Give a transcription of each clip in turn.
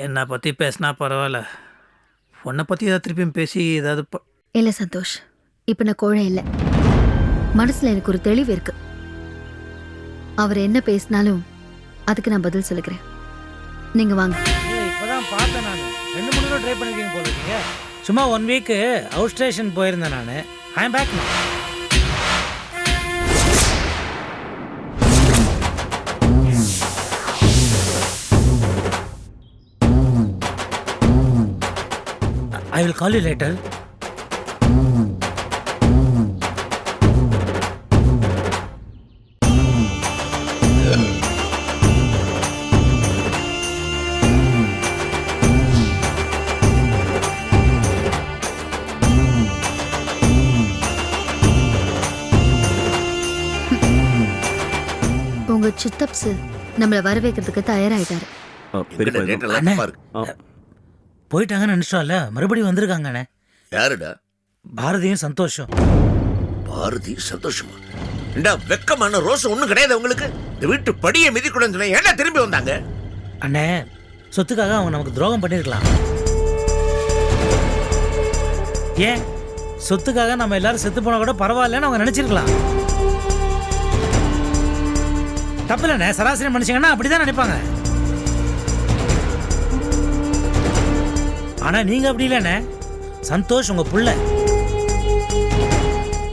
என்னை பற்றி பேசினா பரவாயில்ல. உன்னை பற்றி ஏதாவது திருப்பியும் பேசி ஏதாவது ப- இல்லை சந்தோஷ். இப்போ நான் கோழை இல்லை. மனசுல எனக்கு ஒரு தெளிவு இருக்கு. அவர் என்ன பேசினாலும் அதுக்கு நான் பதில் சொல்லிக்கிறேன் நீங்க வாங்க. இப்போதான் பார்த்தேன் நான். ரெண்டு மூணு தடவை ட்ரை பண்ணிருக்கீங்க போல இருக்கீங்க. சும்மா ஒன் வீக்கு அவுட் ஸ்டேஷன் போயிருந்தேன் நான். I back I will call you later உங்க சித்தப்ஸ் நம்மளை வரவேற்கிறதுக்கு தயாராயிட்டாரு. போயிட்டாங்கன்னு நினச்சிட்டோம்ல மறுபடியும் வந்திருக்காங்கண்ணே யாருடா? பாரதியும் சந்தோஷம். பாரதி சந்தோஷமா? ஏண்டா வெக்கமான ரோஸ் ஒண்ணும் கிடையாது உங்களுக்கு. இந்த வீட்டு படியை மிதிக்கூடாதுன்னு சொன்னா ஏன்டா திரும்பி வந்தாங்க? அண்ணே சொத்துக்காக அவங்க நமக்கு துரோகம் பண்ணியிருக்கலாம். ஏன்? சொத்துக்காக நம்ம எல்லாரும் செத்து போனா கூட பரவாயில்லன்னு அவங்க நினைச்சிருக்கலாம். தப்பு இல்லைண்ணே சராசரி மனுஷங்கன்னா அப்படிதான் நினைப்பாங்க. ஆனால் நீங்கள் அப்படி இல்லைண்ணே. சந்தோஷ் உங்கள் புள்ள.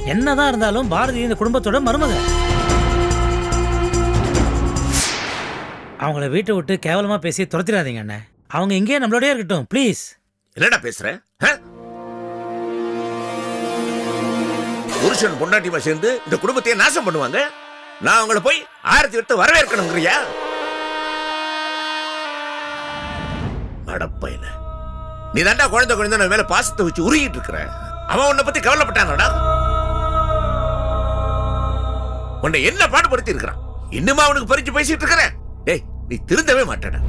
என்னதான் இருந்தாலும் பாரதி இந்த குடும்பத்தோட மருமக. அவங்கள வீட்டை விட்டு கேவலமாக பேசி துரத்திடாதீங்க அண்ணே அவங்க இங்கேயே நம்மளோடய இருக்கட்டும் ப்ளீஸ் என்னடா பேசுற? ஆ? புருஷன் பொண்டாட்டிமா சேர்ந்து இந்த குடும்பத்தையே நாசம் பண்ணுவாங்க? நான் அவங்கள போய் ஆயிரத்தி எடுத்து வரவேற்கணுங்கிறியா? அடப்பையில நீ தாண்டா குழந்தை குழந்தை நான் மேல பாசத்தை வச்சு உருகிட்டு இருக்கிற. அவன் உன்னை பத்தி கவலைப்பட்டானடா? உன்னை என்ன பாடுபடுத்தி இருக்கிறான்? இன்னுமா அவனுக்கு பறிச்சு பேசிட்டு இருக்கிற டேய் நீ திருந்தவே மாட்டேடா.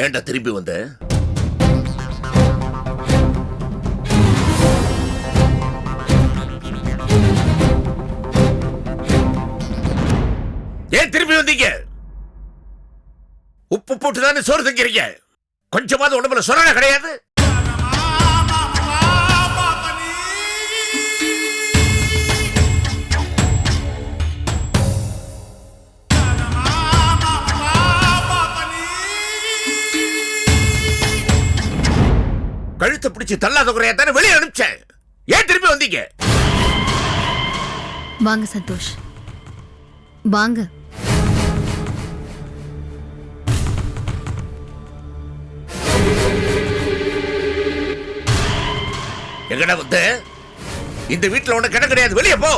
ஏன்டா திரும்பி வந்த? ஏன் திரும்பி வந்தீங்க? உப்பு போட்டு தானே சோறு தங்கிறீங்க? கொஞ்சமாவது உடம்புல சொரணை கிடையாது? கழுத்தை பிடிச்சு தள்ளாத குறையா தானே வெளியே அனுப்பிச்சேன் ஏன் திரும்பி வந்தீங்க? வாங்க சந்தோஷ். வாங்க. எங்கடா வந்து? இந்த வீட்டுல உனக்கு இடம் கிடையாது. வெளியே போ.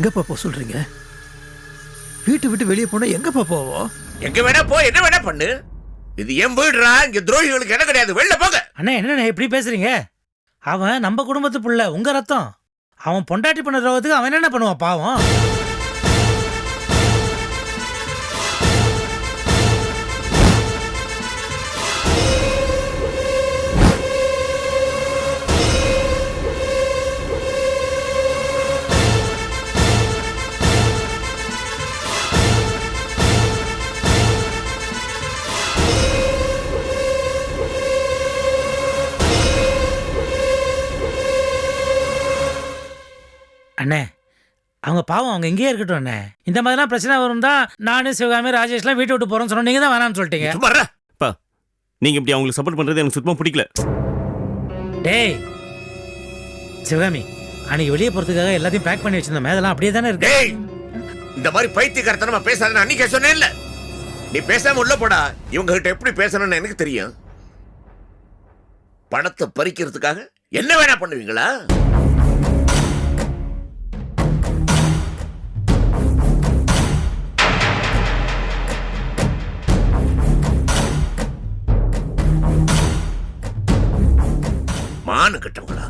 எங்கப்பா போக சொல்றீங்க? வீட்டை விட்டு வெளியே போனா எங்கப்பா போவோம் எங்க வேணா போ என்ன வேணா பண்ணு. இது என் வீடுடா இங்க துரோகிகளுக்கு இடம் கிடையாது? வெளில போங்க. அண்ணே என்னண்ணே இப்படி பேசுறீங்க? அவன் நம்ம குடும்பத்து புள்ள உங்க ரத்தம். அவன் பொண்டாட்டி பண்ண துரோகத்துக்கு அவன் என்ன பண்ணுவான் பாவம்? அண்ணே. அவங்க பாவம் அவங்க இங்கேயே இருக்கட்டும் அண்ணே. இந்த மாதிரிலாம் பிரச்சனை வரும் தான் நானு சிவகாமி ராஜேஷ்லாம் வீட்டை விட்டு போறோம்னு சொன்னோம். நீங்க தான் வேணாம்னு சொல்லிட்டீங்க. சும்மா இருடா. நீங்க இப்படி அவங்களுக்கு சப்போர்ட் பண்றது எனக்கு சுத்தமா பிடிக்கல. டேய் சிவகாமி அன்னைக்கு வெளியே போறதுக்காக எல்லாத்தையும் பேக் பண்ணி வச்சிருந்தோம் அதெல்லாம் அப்படியே தானே இருக்கு. டேய் இந்த மாதிரி பைத்தியக்காரத்தனமா பேசாத அன்னைக்கே சொன்னேன்ல நீ பேசாம உள்ள போடா. இவங்க கிட்ட எப்படி பேசணும்னு எனக்கு தெரியும். பணத்தை பறிக்கிறதுக்காக என்ன வேணா பண்ணுவீங்களா? மானு கட்டவங்களா?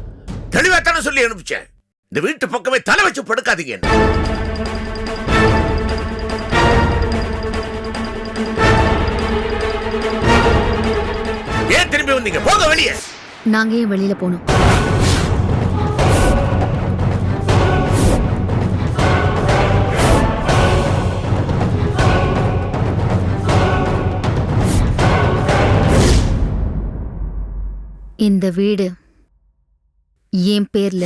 தெளிவாத்தானே சொல்லி அனுப்பிச்சேன். இந்த வீட்டு பக்கமே தலை வச்சு படுக்காதீங்க ஏன் திரும்பி வந்தீங்க? போக வெளியே. நாங்க ஏன் வெளியில போனோம்? இந்த வீடு என் பேர்ல.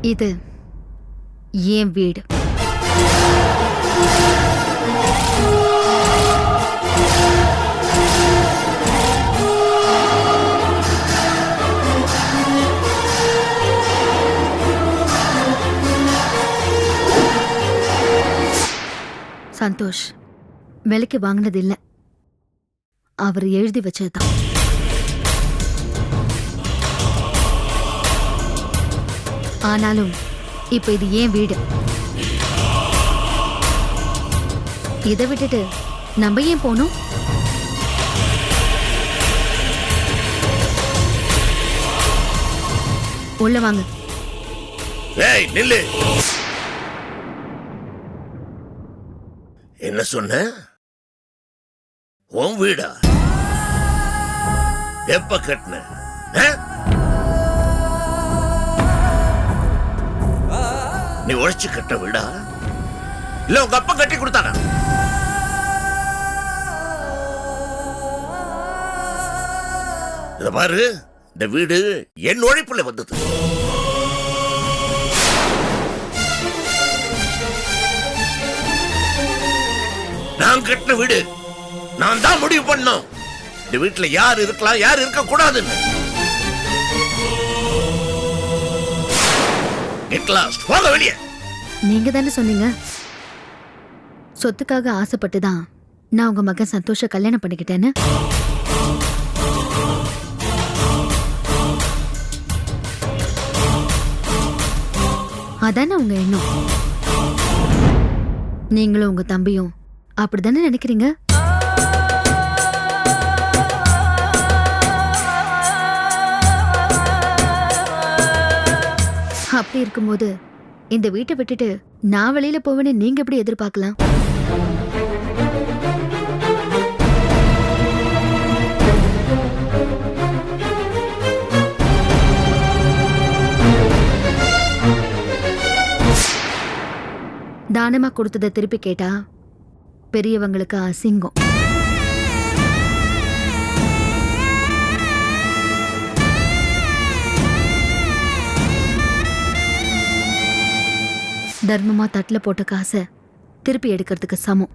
இது என் வீடு. சந்தோஷ் விலைக்கு வாங்கினது இல்லை அவர் எழுதி வச்சதுதான். ஆனாலும் இப்ப இது ஏன் வீடு? இதை விட்டுட்டு நம்ம ஏன் போகணும்? உள்ள வாங்க. ஏய் நில்லு. என்ன சொன்ன? உன் வீடா? எப்ப கட்டின? நீ உழைச்சு கட்ட வீடா? இல்ல உங்க அப்பா கட்டி கொடுத்தானா இத பாரு இந்த வீடு என் உழைப்புல வந்தது. நான் கட்டின வீடு. நான் தான் முடிவு பண்ணோம். இந்த வீட்டுல யார் இருக்கலாம் யார் இருக்க கூடாதுன்னு போக வெளியே. நீங்க தானே சொன்னீங்க? சொத்துக்காக ஆசைப்பட்டு தான் நான் உங்க மகன் சந்தோஷ கல்யாணம் பண்ணிக்கிட்டேன்னு. அதானே உங்க எண்ணம்? நீங்களும் உங்க தம்பியும் அப்படிதானே நினைக்கிறீங்க? அப்படி இருக்கும்போது இந்த வீட்டை விட்டுட்டு நான் வெளியில போவேன்னு நீங்க எப்படி எதிர்பார்க்கலாம்? தானமா கொடுத்ததை திருப்பி கேட்டா பெரியவங்களுக்கு அசிங்கம். தர்மமா தட்டுல போட்ட காசை திருப்பி எடுக்கிறதுக்கு சமம்.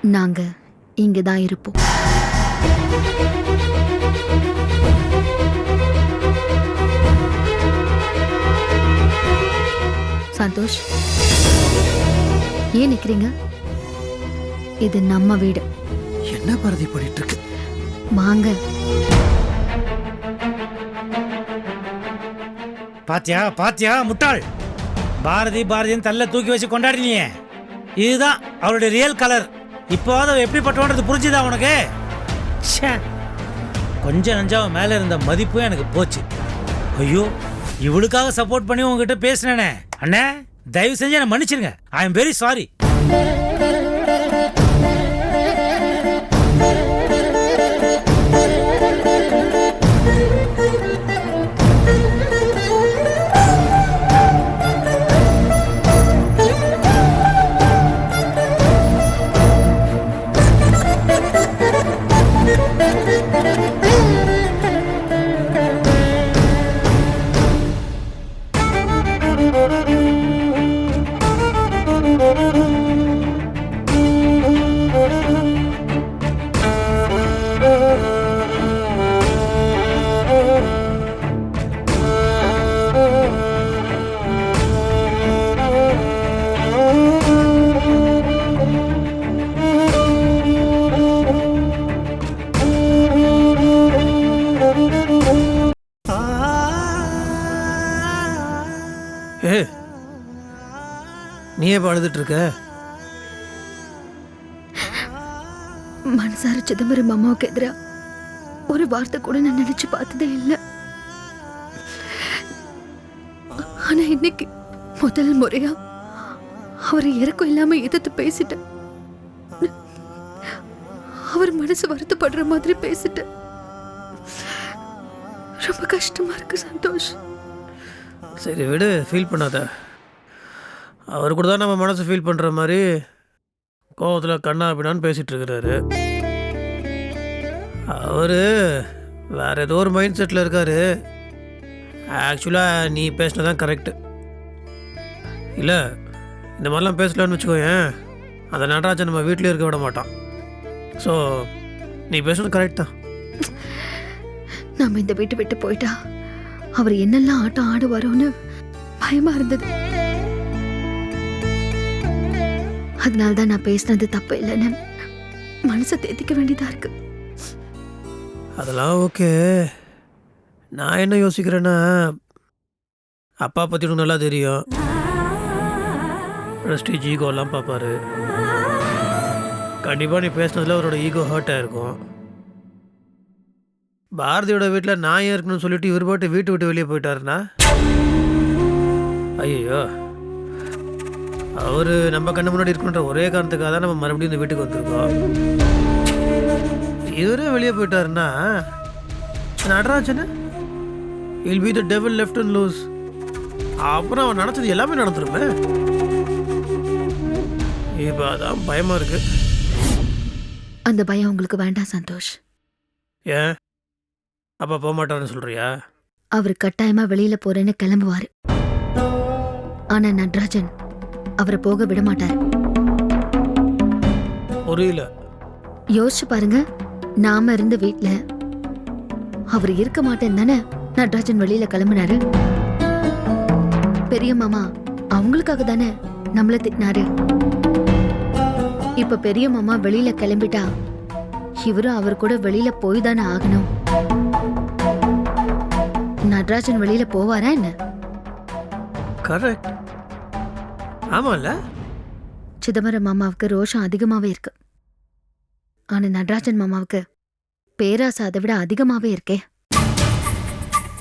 நாங்க இங்கதான் இருப்போம். சந்தோஷ். ஏன் நிக்கிறீங்க? இது நம்ம வீடு. என்ன பரதி பண்ணிட்டு இருக்கு வாங்க. பாத்தியா பாத்தியா முட்டாள். பாரதி பாரதின்னு தள்ள தூக்கி வச்சு கொண்டாடினியே. இதுதான் அவளுடைய ரியல் கலர் இப்போவாது அவ எப்படிப்பட்டவன்றது புரிஞ்சுதா உனக்கு? ச்சே. கொஞ்ச நஞ்சம் மேல இருந்த மதிப்பும் எனக்கு போச்சு. ஐயோ இவளுக்காக சப்போர்ட் பண்ணி உங்ககிட்ட பேசினேனே. அண்ணே தயவு செஞ்சு என்னை மன்னிச்சிருங்க ஐ எம் வெரி சாரி ஏன் அழுதுட்டு இருக்க மனசார சிதம்பரம் அம்மாவுக்கு எதிரா ஒரு வார்த்தை கூட நான் நினைச்சு பார்த்ததே இல்லை. ஆனா இன்னைக்கு முதல் முறையா அவர் இறக்கம் இல்லாம எதிர்த்து பேசிட்டேன். அவர் மனசு வருத்தப்படுற மாதிரி பேசிட்டேன். ரொம்ப கஷ்டமா இருக்கு சந்தோஷ். சரி விடு ஃபீல் பண்ணாத. அவர் கூட தான் நம்ம மனசு ஃபீல் பண்ணுற மாதிரி கோவத்தில் கண்ணா அப்படின்னான்னு பேசிகிட்டு இருக்கிறாரு அவர் வேற ஏதோ ஒரு மைண்ட் செட்டில் இருக்கார். ஆக்சுவலாக நீ பேசினது தான் கரெக்டு இல்லை இந்த மாதிரிலாம் பேசலான்னு வச்சுக்கோயேன் அந்த நடராஜன் நம்ம வீட்டிலே இருக்க விட மாட்டான். ஸோ நீ பேசுனது கரெக்ட் தான். நம்ம இந்த வீட்டை விட்டு போயிட்டா அவர் என்னெல்லாம் ஆட்டம் ஆடுவாரோன்னு பயமாக இருந்தது. அதனால தான் நான் பேசினது தப்பு இல்லைன்னு மனசை தேத்திக்க வேண்டியதாக இருக்கு. அதெல்லாம் ஓகே. நான் என்ன யோசிக்கிறேன்னா அப்பா பற்றி உனக்கு நல்லா தெரியும். ப்ரெஸ்டீஜ் ஈகோலாம் பார்ப்பாரு. கண்டிப்பாக நீ பேசுனதுல அவரோட ஈகோ ஹர்ட் இருக்கும் பாரதியோட வீட்டில் நான் ஏன் இருக்கணும்னு சொல்லிட்டு இவர் பாட்டு வீட்டு விட்டு வெளியே போயிட்டாருன்னா? ஐயோ அவர் நம்ம கண்ணு முன்னாடி இருக்குன்ற ஒரே காரணத்துக்காக தான் நம்ம மறுபடியும் இந்த வீட்டுக்கு வந்திருக்கோம். இவரே வெளியே போயிட்டாருன்னா Natarajan? I'll be the devil left and loose அப்புறம் அவன் நினச்சது எல்லாமே நடந்துருமே. இப்போ அதான் பயமா இருக்கு. அந்த பயம் உங்களுக்கு வேண்டாம் சந்தோஷ். ஏன்? அப்பா போக மாட்டாருன்னு சொல்றியா? அவர் கட்டாயமா வெளியில போறேன்னு கிளம்புவாரு. ஆனா நடராஜன் அவரை போக விட மாட்டாரு புரியல. யோசிச்சு பாருங்க. நாம இருந்த வீட்ல அவர் இருக்க மாட்டேன் தானே நடராஜன் வெளியில கிளம்புனாரு. பெரிய மாமா அவங்களுக்காக தானே நம்மள திட்டினாரு. இப்ப பெரிய மாமா வெளியில கிளம்பிட்டா இவரும் அவர் கூட வெளியில போய் தானே ஆகணும். நடராஜன் வெளியில போவாரா என்ன? கரெக்ட் ஆமாம்ல சிதம்பரம் மாமாவுக்கு ரோஷம் அதிகமாவே இருக்கு. ஆனா நடராஜன் மாமாவுக்கு பேராசை அதை விட அதிகமாவே இருக்கே.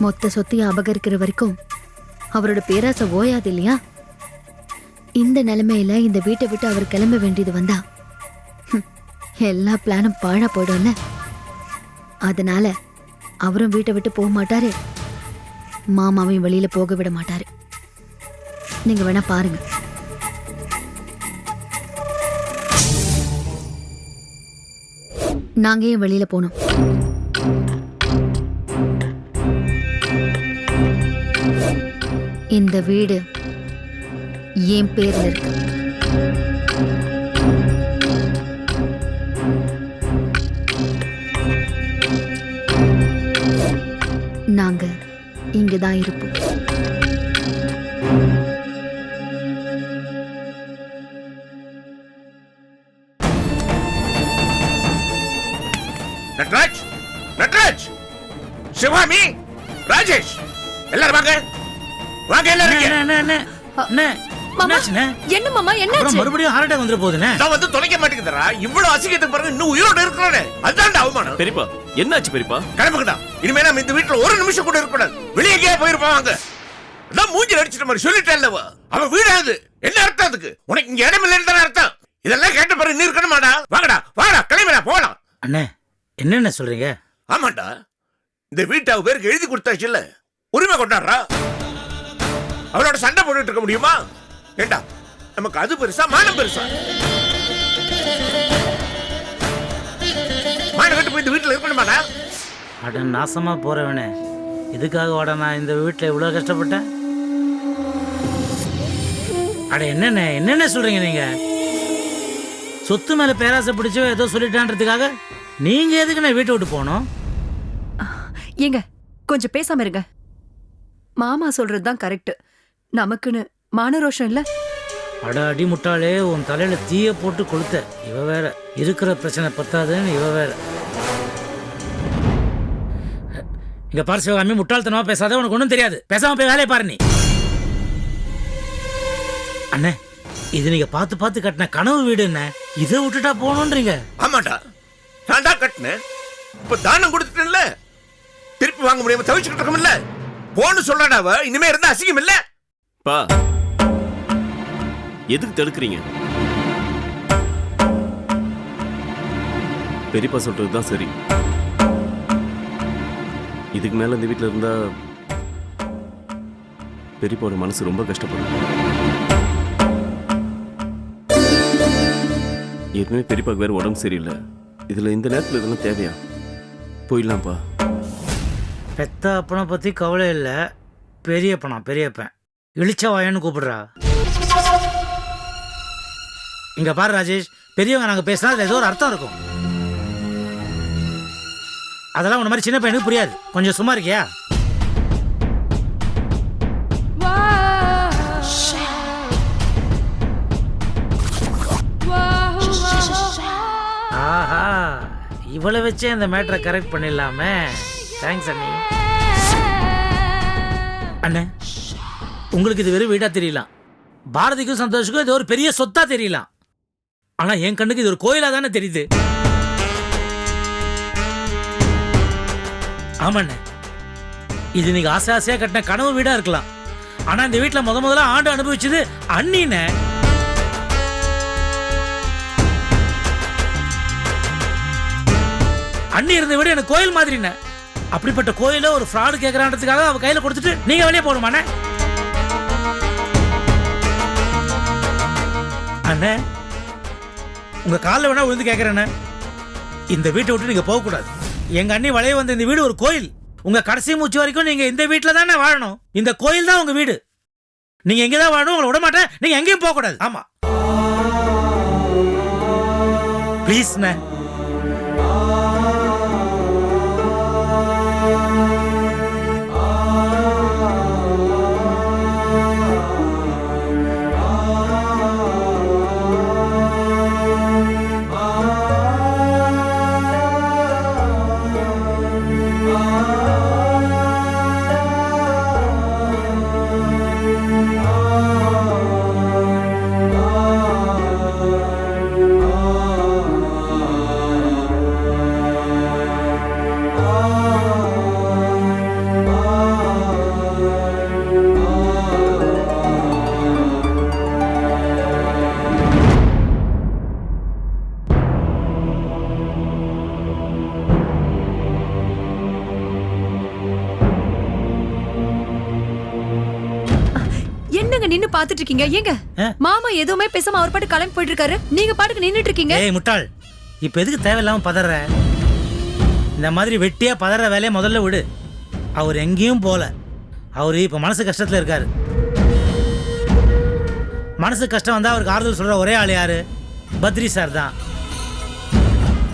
மொத்த சொத்தையும் அபகரிக்கிற வரைக்கும் அவரோட பேராசை ஓயாது இல்லையா? இந்த நிலைமையில இந்த வீட்டை விட்டு அவர் கிளம்ப வேண்டியது வந்தா எல்லா பிளானும் பாழா போயிடும்ல? அதனால அவரும் வீட்டை விட்டு போக மாட்டாரு. மாமாவையும் வெளியில போக விட மாட்டாரு. நீங்க வேணா பாருங்க. நாங்க ஏன் வெளியில போனோம்? இந்த வீடு என் பேர்ல இருக்கு. நாங்க இங்கதான் இருப்போம். சிவாமி! ராஜேஷ் எல்லாரும் வாங்க. வாங்க எல்லாரும்? என்ன மாமா என்னாச்சு? மறுபடியும் ஹார்ட் அட்டாக் போகுதுண்ணே நான் வந்து தொலைக்க மாட்டேங்குதுடா. இவ்வளவு அசிங்கத்துக்கு பிறகு இன்னும் உயிரோட இருக்கிறானே. அதுதான்டா அவமானம். பெரியப்பா என்னாச்சு பெரியப்பா? கிளம்புங்கடா இனிமே நம்ம இந்த வீட்டுல ஒரு நிமிஷம் கூட இருக்கக்கூடாது வெளியே எங்கேயா போயிருப்பாங்க அதான் மூஞ்சி அடிச்சிட்ட மாதிரி சொல்லிட்டேன்லவ அவ வீடாது என்ன அர்த்தம் அதுக்கு? உனக்கு இங்க இடம் இல்லைன்னு தானே அர்த்தம். இதெல்லாம் கேட்ட பிறகு நீ இருக்கணுமாடா? வாங்கடா வாடா கிளம்பிடா போலாம். அண்ணே என்னென்ன சொல்றீங்க? ஆமாண்டா. இந்த வீட்டை அவ பேருக்கு எழுதி கொடுத்தாச்சு இல்ல? உரிமை கொண்டாடுறா? அவளோட சண்டை போட்டுட்டு இருக்க முடியுமா? ஏண்டா நமக்கு அது பெருசா மானம் பெருசா? மானம் கட்டு போய் இந்த வீட்டுல இருக்கணுமாடா அட நாசமா போறவனே. இதுக்காக வாட நான் இந்த வீட்டில் இவ்வளோ கஷ்டப்பட்டேன். அட என்னண்ணே என்னென்ன சொல்றீங்க நீங்க? சொத்து மேல பேராசை பிடிச்சோ ஏதோ சொல்லிட்டான்றதுக்காக நீங்க எதுக்குண்ணே வீட்டை விட்டு போகணும்? ஏங்க கொஞ்சம் பேசாம இருங்க. மாமா சொல்றது தான் கரெக்ட். நமக்குன்னு மானரோஷம் இல்ல? அட அடி முட்டாளே உன் தலையில தீய போட்டு கொளுத்த. இவ வேற. இருக்கிற பிரச்சனை பத்தாதுன்னு இவ வேற. இங்க பாரு சிவகாமி முட்டாள்தனமா பேசாத உனக்கு ஒன்றும் தெரியாது. பேசாம போய் வேலையை பாரு நீ. அண்ணே இது நீங்க பார்த்து பார்த்து கட்டின கனவு வீடு என்ன? இதை விட்டுட்டா போகணுன்றீங்க ஆமாடா. நான் தான் கட்டினேன். இப்ப தானம் கொடுத்துட்டேன்ல. திருப்பி வாங்க முடியாம தவிச்சுக்கிட்டு இருக்கோம்ல. போன்னு சொல்லடா அவ இனிமே இருந்தா அசிங்கம் இல்ல. பா. எதுக்கு தடுக்கிறீங்க? பெரியப்பா சொல்றது தான் சரி. இதுக்கு மேல இந்த வீட்டில் இருந்தா பெரியப்பாவோட மனசு ரொம்ப கஷ்டப்படும். ஏற்கனவே பெரியப்பாக்கு வேற உடம்பு சரியில்லை. இதுல இந்த நேரத்தில் இதெல்லாம் தேவையா? போயிடலாம்ப்பா. பெத்த அப்பனை பற்றி கவலை இல்லை. பெரியப்பனா பெரியப்பன். இழிச்ச வாயன்னு கூப்பிடுறா. இங்க பாரு ராஜேஷ் பெரியவங்க நாங்கள் பேசினா அதில் ஏதோ ஒரு அர்த்தம் இருக்கும். அதெல்லாம் உன்ன மாதிரி சின்ன பையனுக்கு புரியாது. கொஞ்சம் சும்மா இருக்கியா? ஆஹா இவளை வச்சே அந்த மேட்டரை கரெக்ட் பண்ணிடலாமே. தேங்க்ஸ் அண்ணி. அண்ணே உங்களுக்கு இது வெறும் வீடா தெரியலாம். பாரதிக்கும் சந்தோஷுக்கும் இது ஒரு பெரிய சொத்தா தெரியலாம். ஆனா என் கண்ணுக்கு இது ஒரு கோயிலா தானே தெரியுது. ஆமாண்ணே. இது நீங்க ஆசை ஆசையா கட்டின கனவு வீடா இருக்கலாம். ஆனா இந்த வீட்டில் முத முதல்ல ஆண்டு அனுபவிச்சது அண்ணினே அண்ணி இருந்த விட எனக்கு கோயில் மாதிரிண்ணே. அப்படிப்பட்ட கோயில ஒரு ஃப்ராடு கேட்கறான்றதுக்காக அவ கையில கொடுத்துட்டு நீங்க வெளியே போகணுமாண்ணே அண்ணே? உங்க காலில் வேணா விழுந்து கேட்கறேண்ணே இந்த வீட்டை விட்டு நீங்க போகக்கூடாது எங்க அண்ணி வளைய வந்த இந்த வீடு ஒரு கோயில். உங்க கடைசி மூச்சு வரைக்கும் நீங்க இந்த வீட்டில் தானே வாழணும். இந்த கோயில் தான் உங்க வீடு. நீங்க எங்க தான் வாழணும் உங்களை விட மாட்டேன் நீங்க எங்கேயும் போகக்கூடாது ஆமா. ப்ளீஸ்ண்ணே இருக்கீங்க? ஏங்க? மாமா எதுவுமே பேசாம அவர் பாட்டு கிளம்பி போயிட்டு இருக்காரு நீங்க பாட்டுக்கு நின்னுட்டு இருக்கீங்க. ஏய் முட்டாள். இப்போ எதுக்கு தேவையில்லாம பதற? இந்த மாதிரி வெட்டியா பதற வேலையை முதல்ல விடு. அவர் எங்கேயும் போல. அவர் இப்போ மனசு கஷ்டத்தில் இருக்காரு. மனசு கஷ்டம் வந்தால் அவருக்கு ஆறுதல் சொல்கிற ஒரே ஆள் யாரு? பத்ரி சார் தான்.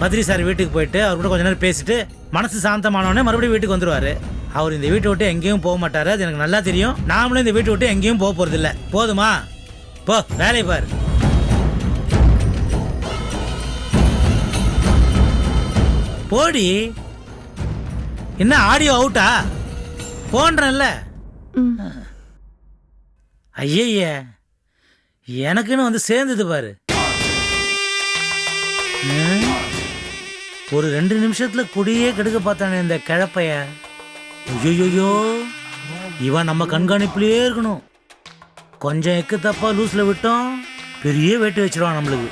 பத்ரி சார் வீட்டுக்கு போயிட்டு அவர் கூட கொஞ்ச நேரம் பேசிட்டு மனசு சாந்தமானவொடனே மறுபடியும் வீட்டுக்கு வந்துருவாரு. அவர் இந்த வீட்டை விட்டு எங்கேயும் போக மாட்டாரு. அது எனக்கு நல்லா தெரியும். நாமளும் இந்த வீட்டை விட்டு எங்கேயும் போக போகிறதில்ல போதுமா? போ வேலையை பாரு. போடி. என்ன ஆடியோ அவுட்டா போன்றேன்ல. ஐயய்ய எனக்குன்னு வந்து சேர்ந்தது பாரு? ஒரு ரெண்டு நிமிஷத்துல குடியே கெடுக்க பார்த்தானே இந்த கிழப்பைய. ஐயோயோ. இவன் நம்ம கண்காணிப்புலயே இருக்கணும். கொஞ்சம் எக்கு தப்பா லூஸ்ல விட்டோம் பெரிய வேட்டு வச்சிருவான் நம்மளுக்கு.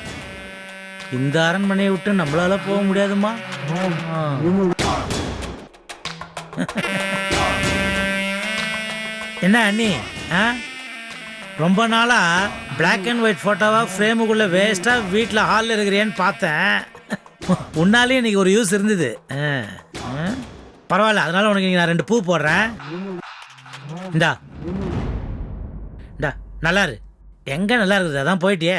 இந்த அரண்மனையை விட்டு நம்மளால போக முடியாதுமா என்ன அண்ணி? ஆ? ரொம்ப நாளா பிளாக் அண்ட் ஒயிட் ஃபோட்டோவாக ஃப்ரேமுக்குள்ள வேஸ்டா வீட்டில் ஹாலில் இருக்கிறியான்னு பார்த்தேன். உன்னாலே இன்னைக்கு ஒரு யூஸ் இருந்தது. ஆ. பரவாயில்ல அதனால உனக்கு நான் ரெண்டு பூ போடுறேன். இந்தா. இந்தா நல்லா இரு. எங்க நல்லா இருக்குது? அதான் போயிட்டியே.